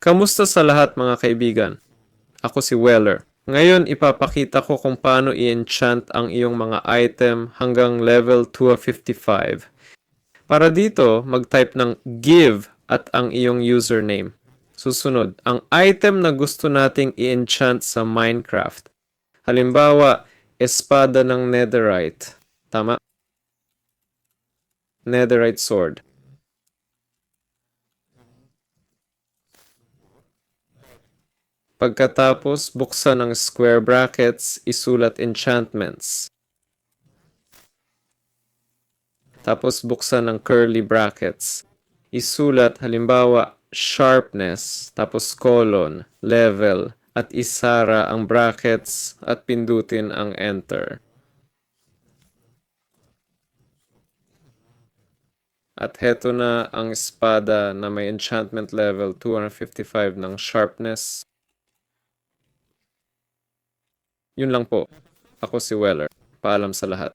Kamusta sa lahat mga kaibigan? Ako si Weller. Ngayon ipapakita ko kung paano i-enchant ang iyong mga item hanggang level 255. Para dito, mag-type ng give at ang iyong username. Susunod, ang item na gusto nating i-enchant sa Minecraft. Halimbawa, espada ng netherite. Tama? Netherite sword. Pagkatapos, buksan ang square brackets, isulat enchantments. Tapos buksan ang curly brackets. Isulat halimbawa sharpness, tapos colon, level, at isara ang brackets at pindutin ang enter. At heto na ang espada na may enchantment level 255 ng sharpness. Yun lang po. Ako si Weller. Paalam sa lahat.